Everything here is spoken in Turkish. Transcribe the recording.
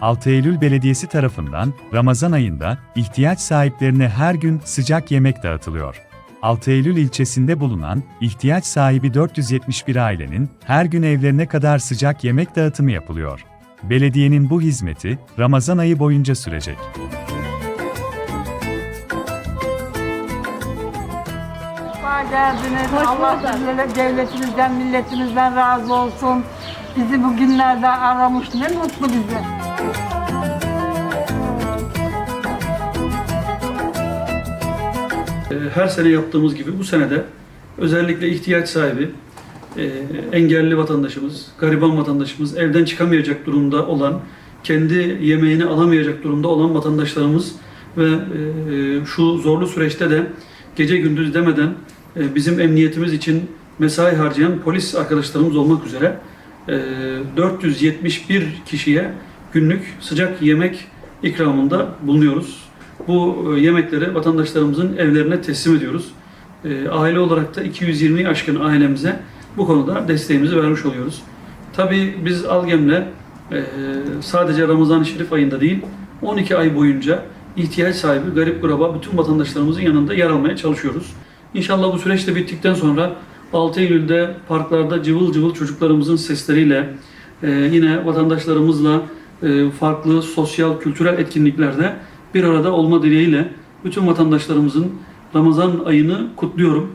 6 Eylül Belediyesi tarafından Ramazan ayında ihtiyaç sahiplerine her gün sıcak yemek dağıtılıyor. 6 Eylül ilçesinde bulunan ihtiyaç sahibi 471 ailenin her gün evlerine kadar sıcak yemek dağıtımı yapılıyor. Belediyenin bu hizmeti Ramazan ayı boyunca sürecek. Hoş geldiniz. Allah sizlere devletimizden, milletimizden razı olsun. Bizi bu günlerde aramış. Ne mutlu bize. Ee, Her sene yaptığımız gibi bu senede özellikle ihtiyaç sahibi, e, engelli vatandaşımız, gariban vatandaşımız, evden çıkamayacak durumda olan, kendi yemeğini alamayacak durumda olan vatandaşlarımız ve e, şu zorlu süreçte de gece gündüz demeden e, bizim emniyetimiz için mesai harcayan polis arkadaşlarımız olmak üzere 471 kişiye günlük sıcak yemek ikramında bulunuyoruz. Bu e, yemekleri vatandaşlarımızın evlerine teslim ediyoruz. E, Aile olarak da 220'yi aşkın ailemize bu konuda desteğimizi vermiş oluyoruz. Tabii biz Algem'le e, sadece Ramazan-ı Şerif ayında değil 12 ay boyunca ihtiyaç sahibi garip kuraba bütün vatandaşlarımızın yanında yer almaya çalışıyoruz. İnşallah bu süreç de bittikten sonra 6 Eylül'de parklarda cıvıl cıvıl çocuklarımızın sesleriyle e, yine vatandaşlarımızla e, farklı sosyal, kültürel etkinliklerde bir arada olma dileğiyle bütün vatandaşlarımızın Ramazan ayını kutluyorum.